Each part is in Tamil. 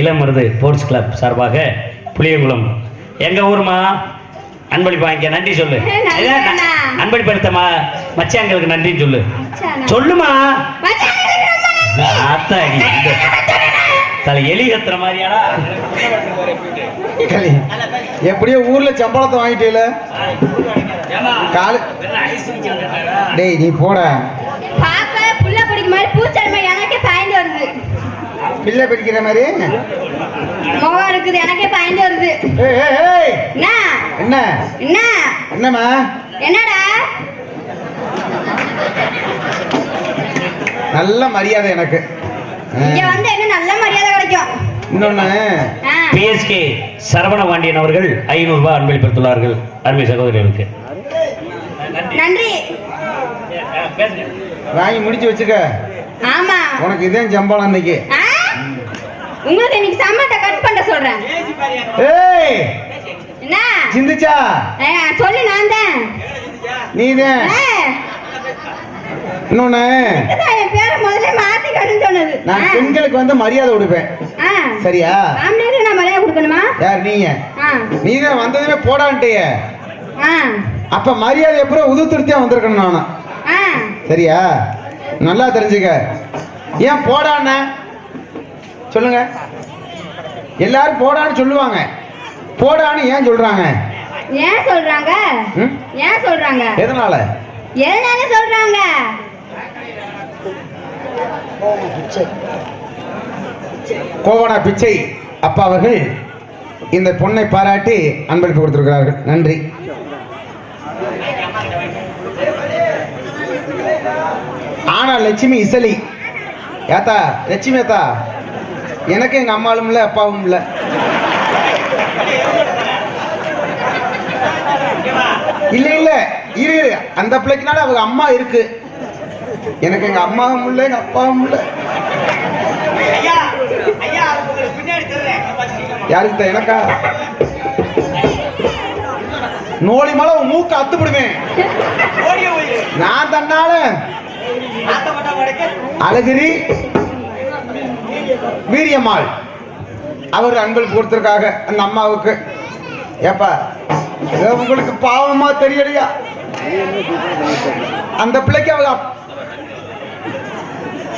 இளமருது ஸ்போர்ட்ஸ் கிளப் சார்பாக புளியங்குளம். எங்க ஊருமா? அன்பளிப்பு வாங்கிக்க நன்றி சொல்லு. நன்றி இதான் அண்ணா. அன்பளிப்பு எடுத்தம்மா மச்சாங்களுக்கு நன்றின்னு சொல்லு? சொல்லுமா? இந்த தலை எலி கத்துற மாதிரியாடா. எப்படியோ ஊர்ல சம்பளத்தை வாங்கிட்டேல. காலு டேய் நீ போட பார்க்க புள்ள பிடிக்கும் மாதிரி வருது பிள்ளை பிடிக்கிற மாதிரி? முகம் இருக்குது எனக்கே பயந்து வருது. ஏய் ஏய், ஏய். என்ன? என்ன? என்ன? என்னம்மா? என்னடா? நல்ல மரியாதை எனக்கு. இங்க வந்து என்ன நல்ல மரியாதை கிடைக்கும்? இன்னொன்னு. பிஎஸ்கே சரவண பாண்டியன் அவர்கள் ஐநூறு ரூபாய் அன்பளிப்படுத்துள்ளார்கள் அருமை சகோதரர்களுக்கு நன்றி. வாங்கி முடிச்சு வச்சுக்க. ஆமா. உனக்கு இதே சம்பளம் இன்னைக்கு ஆ? உங்களுக்கு இன்னைக்கு சம்பளத்தை கட் பண்ண சொல்றேன். ஏய் என்ன? சிந்திச்சா? சொல்லு நான் தான். நீதான் ஆ, இன்னொன்னு என் பேரை முதல்ல மாத்திக்கணும்னு சொன்னது. நான். பெண்களுக்கு வந்து மரியாதை கொடுப்பேன். சரியா? ஆம்பளைங்களுக்கு நான் மரியாதை கொடுக்கணுமா? யார் நீங்க? ஆ. நீதான் வந்ததுமே போடான்ட்டிய. ஆ. அப்ப மரியாதை எப்பறம் உது திருத்தியா வந்திருக்கணும் நானும். சரியா? நல்லா தெரிஞ்சுக்க. ஏன் போடான்ன? சொல்லுங்க. எல்லாரும் போடான்னு சொல்லுவாங்க. போடான்னு ஏன் சொல்றாங்க? ஏன் சொல்றாங்க? ஏன் சொல்றாங்க? எதனால? எதனால சொல்றாங்க? கோவணா பிச்சை. அப்பா அவர்கள் இந்த பொண்ணை பாராட்டி அன்பளிப்பு கொடுத்திருக்கிறார்கள். நன்றி. ஆனா லட்சுமி இசலி. ஏத்தா லட்சுமி ஏத்தா. எனக்கு எங்க அம்மாவும் இல்லை அப்பாவும் இல்லை. இல்ல இல்ல. இரு இரு. அந்த பிள்ளைக்குனால அவங்க அம்மா இருக்கு. எனக்கு எங்க அம்மாவும் இல்லை எங்க அப்பாவும் இல்லை. யாருக்கு எனக்கா? நோடி மலை உன் மூக்க அத்து விடுவேன் நான் தன்னால. அழகிரி. வீரியம்மாள். அவர் அன்பளிப்பு கொடுத்துருக்காக அந்த அம்மாவுக்கு. ஏப்பா ஏதோ உங்களுக்கு பாவமா தெரியலையா? அந்த பிள்ளைக்கு அவங்க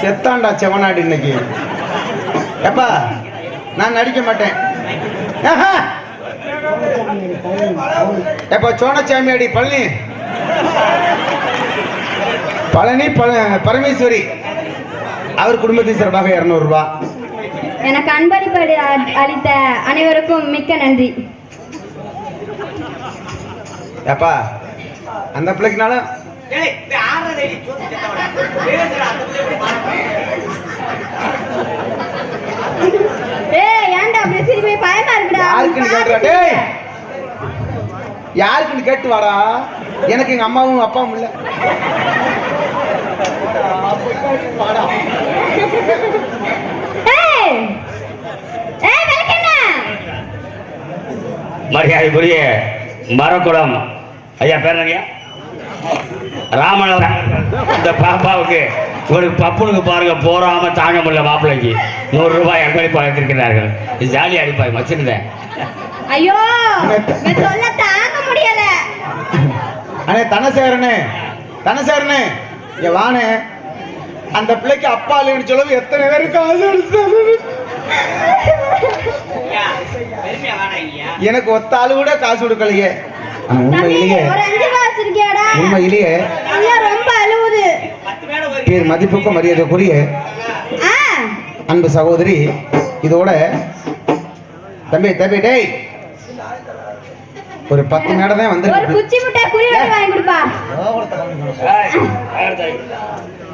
செத்தாண்டா செவனாடி இன்னைக்கு. ஏப்பா நான் நடிக்க மாட்டேன். ஆஹா. ஏப்பா சோனச்சாமி அடி பழனி. பழனி பழ- பரமேஸ்வரி. அவர் குடும்பத்தின் சார்பாக இரநூறுபா. எனக்கு அன்பளிப்பு அளி- அளித்த அனைவருக்கும் மிக்க நன்றி. ஏப்பா அந்த டேய். யாருக்குன்னு கேட்டு வாடா. எனக்கு எங்க அம்மாவும் அப்பாவும் இல்லை வாடா ஏய் ஏய் விளக்கெண்ண மரியாதைக்குரிய மரக்குளம். ஐயா பேர் ஐயா ராமன் இந்த பாப்பாவுக்கு ஒரு பப்புனுக்கு பாருங்க போறாம தாங்க முடியல மாப்பிள்ளைக்கு. நூறு ரூபாய் அன்பளிப்பு அளித்திருக்கிறார்கள் இது ஜாலியாக அடிப்பாய் வச்சிருந்தேன் ஐயோ சொல்ல தாங்க முடியல. அண்ணே தனசேரனே தனசேரனே இங்க வானே அந்த பிள்ளைக்கு அப்பா இல்லைன்னு சொல்லவும் எத்தனை பேருக்கு காசு எடுத்தாரு எனக்கு ஒத்த ஆளு கூட காசு கொடுக்கலையே. உண்மையிலேயே உண்மையிலேயே பேர் மதிப்புக்கும் மரியாதைக்குரிய ஆ. அன்பு சகோதரி இதோட தம்பி தம்பி டேய் ஒரு பத்து மேடம் தான் ஒரு வந்து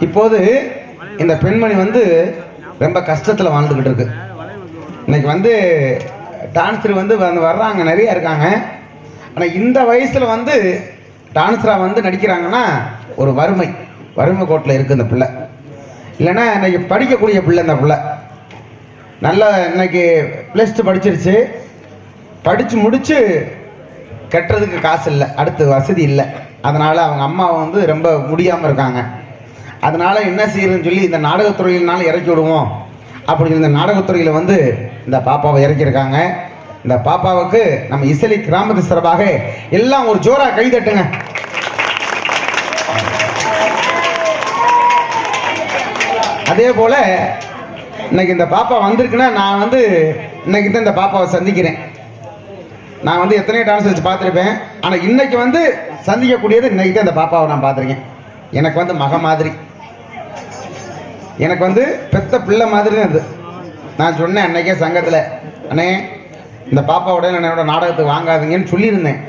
இப்போது இந்த பெண்மணி வந்து ரொம்ப கஷ்டத்தில் வாழ்ந்துக்கிட்டு இருக்கு. இன்னைக்கு வந்து டான்ஸர் வந்து வந்து வர்றாங்க நிறைய இருக்காங்க. ஆனால் இந்த வயசில் வந்து டான்ஸராக வந்து நடிக்கிறாங்கன்னா ஒரு வறுமை. வறுமை கோட்டில் இருக்குது இந்த பிள்ளை. இல்லைன்னா இன்னைக்கு படிக்கக்கூடிய பிள்ளை இந்த பிள்ளை. நல்லா இன்னைக்கு ப்ளஸ் டூ படிச்சிருச்சு. படித்து முடித்து கட்டுறதுக்கு காசு இல்லை அடுத்து வசதி இல்லை. அதனால் அவங்க அம்மா வந்து ரொம்ப முடியாமல் இருக்காங்க. அதனால் என்ன செய்யறதுன்னு சொல்லி இந்த நாடகத்துறையினால் இறக்கி விடுவோம். அப்படின்னு இந்த நாடகத்துறையில் வந்து இந்த பாப்பாவை இறக்கியிருக்காங்க. இந்த பாப்பாவுக்கு நம்ம இசலி கிராமத்து சிறப்பாக எல்லாம் ஒரு ஜோராக கை தட்டுங்க. அதே போல் இன்னைக்கு இந்த பாப்பா வந்திருக்குன்னா நான் வந்து இன்னைக்கு தான் இந்த பாப்பாவை சந்திக்கிறேன். நான் வந்து எத்தனையோ டான்ஸ் வச்சு பார்த்துருப்பேன். ஆனால் இன்னைக்கு வந்து சந்திக்கக்கூடியது இன்னைக்கு தான் இந்த பாப்பாவை நான் பார்த்துருக்கேன். எனக்கு வந்து மக மாதிரி. எனக்கு வந்து பெத்த பிள்ளை மாதிரி தான் அது. நான் சொன்னேன் அன்னைக்கே சங்கத்தில் அண்ணே இந்த பாப்பாவோட என்னோட நாடகத்துக்கு வாங்காதீங்கன்னு சொல்லியிருந்தேன்.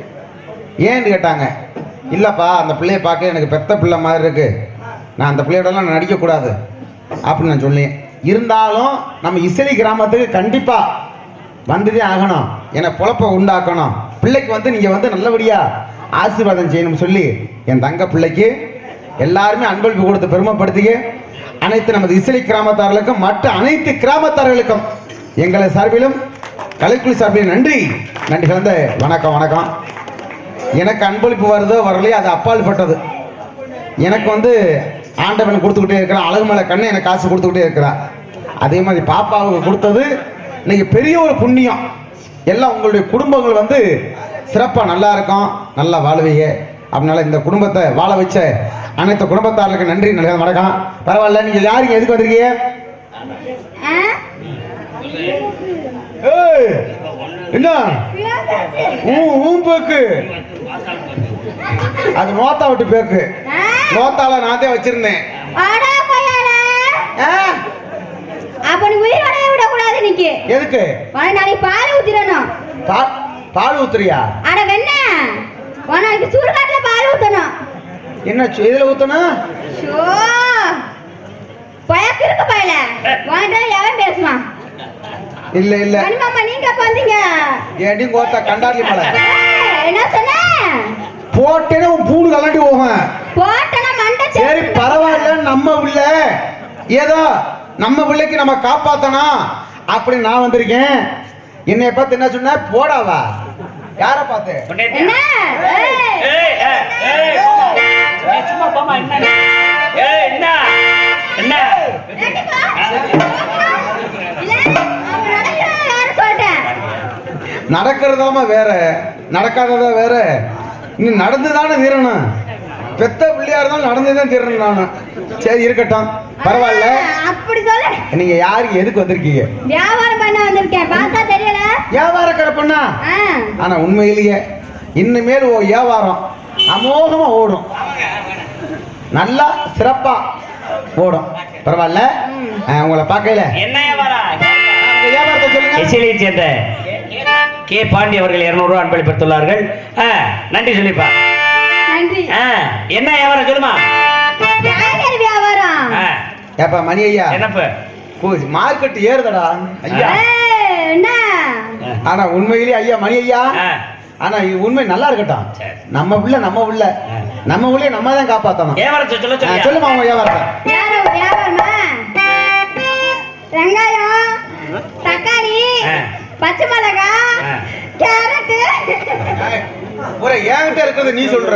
ஏன்னு கேட்டாங்க. இல்லைப்பா அந்த பிள்ளையை பார்க்க எனக்கு பெத்த பிள்ளை மாதிரி இருக்குது நான் அந்த பிள்ளையோடலாம் நான் நடிக்கக்கூடாது. அப்படின்னு நான் சொல்லேன் இருந்தாலும் நம்ம இசலி கிராமத்துக்கு கண்டிப்பாக வந்துதே ஆகணும். என்னை பொழப்பை உண்டாக்கணும். பிள்ளைக்கு வந்து நீங்கள் வந்து நல்லபடியாக ஆசீர்வாதம் செய்யணும்னு சொல்லி என் தங்க பிள்ளைக்கு எல்லாருமே அன்பளிப்பு கொடுத்து பெருமைப்படுத்திக்க அனைத்து நமது இசை கிராமத்தார்களுக்கும் மற்ற அனைத்து கிராமத்தார்களுக்கும் எங்களை சார்பிலும் கலைக்குழு சார்பிலும் நன்றி. நன்றி கலந்த வணக்கம் வணக்கம். எனக்கு அன்பளிப்பு வருதோ வரலையோ அது அப்பால் பட்டது எனக்கு வந்து ஆண்டவன் கொடுத்துக்கிட்டே இருக்கிறான் அழகு மேலே கண்ணு எனக்கு காசு கொடுத்துக்கிட்டே இருக்கிறான் அதே மாதிரி பாப்பாவுக்கு கொடுத்தது இன்னைக்கு பெரிய ஒரு புண்ணியம். எல்லாம் உங்களுடைய குடும்பங்கள் வந்து சிறப்பாக நல்லா இருக்கும் நல்லா வாழுவீங்க. அதனால இந்த குடும்பத்தை வாழ வச்ச அனைத்து குடும்பத்தார்களுக்கு நன்றி நல்ல வணக்கம். பரவாயில்ல நீங்கள் யாருங்க எதுக்கு வந்திருக்கீங்க? என்ன? பேக்கு. அது நோத்தா விட்டு பேக்கு. ஆ? நோத்தால நான் தான் வச்சிருந்தேன். அப்ப நீ உயிரோடவே விடக்கூடாது இன்னைக்கு. எதுக்கு? உனக்கு நாளைக்கு பால் ஊத்திடணும். பா- பால் ஊத்துறியா? அட வெண்ண உனக்கு சுடுகாட்டுல பால் ஊத்தணும். என்ன எதுல ஊத்தணும்? பயக்கு இருக்கு பயல. உன்கிட்ட எவன் பேசுவான்? இல்ல இல்ல. கனிமாமா நீங்க வந்தீங்க. ஏண்டி கோத்தா கண்டார்லி மலை என்ன சொன்ன? போட்டேன்னு உன் பூணு கலண்டி போகும் போட்டனா மண்டை சரி பரவாயில்ல நம்ம பிள்ள. ஏதோ நம்ம பிள்ளைக்கு நம்ம காப்பாத்தணும். அப்படி நான் வந்திருக்கேன். என்னைய பார்த்து என்ன சொன்ன? போடாவா? யார பார்த்து என்ன ஏய், ஏய், ஏய், ஏய். ஏய், சும்மா போம்மா, என்ன? ஏய், என்ன? என்ன? நடக்கிறதாம வேற நடக்காததா வேற நீ நடந்து தானே தீரணும் பெத்த பிள்ளையா இருந்தாலும் நடந்து தான் தீரணும் நானும் சரி இருக்கட்டும். பரவாயில்ல. அப்படி சொல்லு. நீங்க யாருக்கு எதுக்கு வந்திருக்கீங்க? வியாபாரம் பண்ண வந்திருக்கேன். பார்த்தா தெரியல. வியாபாரக்கார பண்ணா? ஆனா உண்மையிலேயே இனிமேல் ஓ வியாபாரம் அமோகமா ஓடும். நல்லா சிறப்பா ஓடும். பரவாயில்ல. உங்களை பார்க்கல என்ன வியாபாரத்தை சொல்லுங்க. கே. பாண்டி அவர்கள் இருநூறு ரூபா அன்பளிப்படுத்துள்ளார்கள். ஆ, நன்றி சொல்லிப்பா. நன்றி. ஆ, என்ன வியாபாரம் சொல்லுமா? காய்கறி வியாபாரம்? ஏப்பா மணி ஐயா என்னப்பு மார்க்கெட் ஏறுதடா. ஐயா. என்ன? ஆனா உண்மையிலேயே ஐயா மணி ஐயா ஆனா இது உண்மை நல்லா இருக்கட்டும். நம்ம பிள்ளை நம்ம பிள்ளை ஆ. நம்ம பிள்ளைய நம்ம தான் காப்பாத்தணும்? சொல்லுமா யாரும் வியாபாரமா? வெங்காயம் தக்காளி. பச்சை மிளகாய். கேரட்டு. ஒரு என்கிட்ட இருக்கிறது நீ சொல்ற.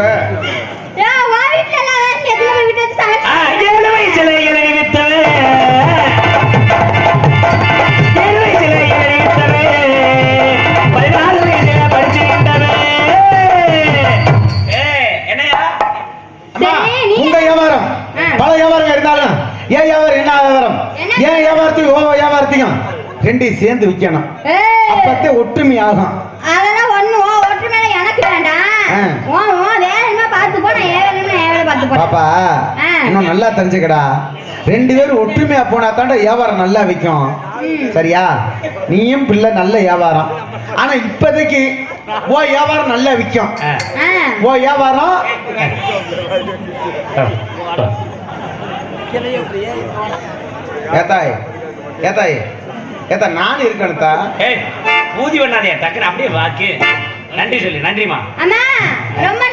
பல வியாபாரம். இருந்தாலும் ஏன் வியாபாரம் என்ன வியாபாரம்? ஏன் வியாபாரத்தையும் ஓ வியாபாரத்தையும் ரெண்டையும் சேர்ந்து விற்கணும் அப்பத்தே ஒற்றுமை ஆகும் அதெல்லாம் ஒண்ணு உன் ஒற்றுமையில எனக்கு வேண்டாம் ஆ. உன் உன் வேலை என்ன பார்த்து போ நான் என் வேலை என்ன என் வேலை பார்த்து போ பாப்பா. இன்னும் நல்லா தெரிஞ்சுக்கடா ரெண்டு பேரும் ஒற்றுமையா போனா தாண்டா வியாபாரம் நல்லா விற்கும். சரியா நீயும் பிள்ளை நல்ல வியாபாரம் ஆனா இப்போதைக்கு ஓ வியாபாரம் நல்லா விற்கும். ஓ வியாபாரம் ஏத்தாய் ஏத்தாய் ஏத்தா நான் இருக்கணுத்தா ஏய், ஊதி பண்ணாதே டக்குன்னு அப்படியே வாக்கு நன்றி சொல்லி நன்றிமா அம்மா ரொம்ப.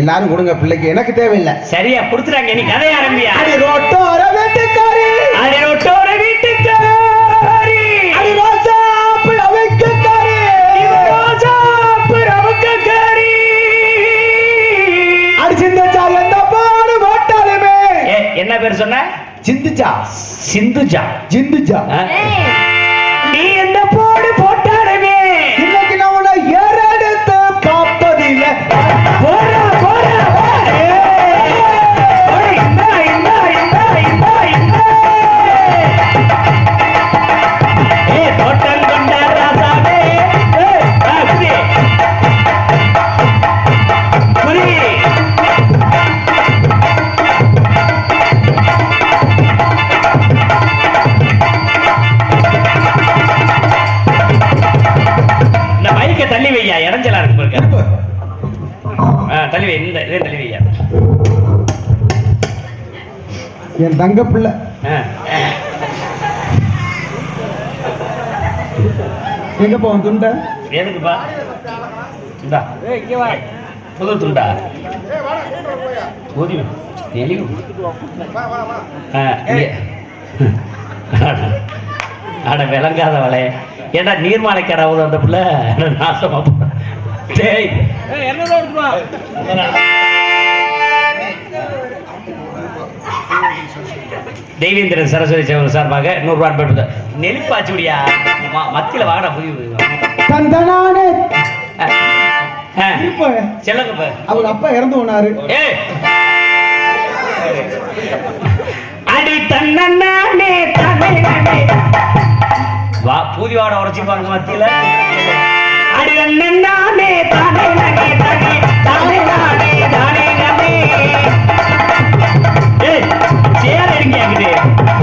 எல்லாரும் கொடுங்க பிள்ளைக்கு. எனக்கு தேவையில்லை. சரியா கொடுத்துறாங்க நீ கதை ஆரம்பியா? அடி ரோட்டோர வெட்டுக்காரி. அரை ஒட்டோர வீட்டுக்காரி. அடி ரோஜா இது ரோஜா பிரமுகக்காரி. அடி சிந்தச்சா எந்த பாடு போட்டாலுமே என்ன பேர் சொன்ன? சிந்திச்சா ஜிந்துச்சா சிந்துஜா. என் தங்க பிள்ளை. ஆ. எங்க போவோம் துண்டை? எதுக்குப்பா? இந்தா புது துண்டா? ஆ, இங்க. அட விளங்காத வலை ஏண்டா நீர்மாலை கடவுள் அந்த பிள்ளை? நாசமா போ- தெய்வேந்திரன் சரஸ்வதி சேவல் சார்பாக நூறுரூவா அனுப்பி நெருப்பாச்சு விடியா மத்தியில் வாடா புதிய தந்தனானே. செல்லுங்க. அவங்க அப்பா இறந்து போனாரு. அடி தன்னே தன்னை வா பூதி வாட உரைச்சிப்பாங்க மத்தியில. அடி தன்னே தானே தனி தானே ஆகுது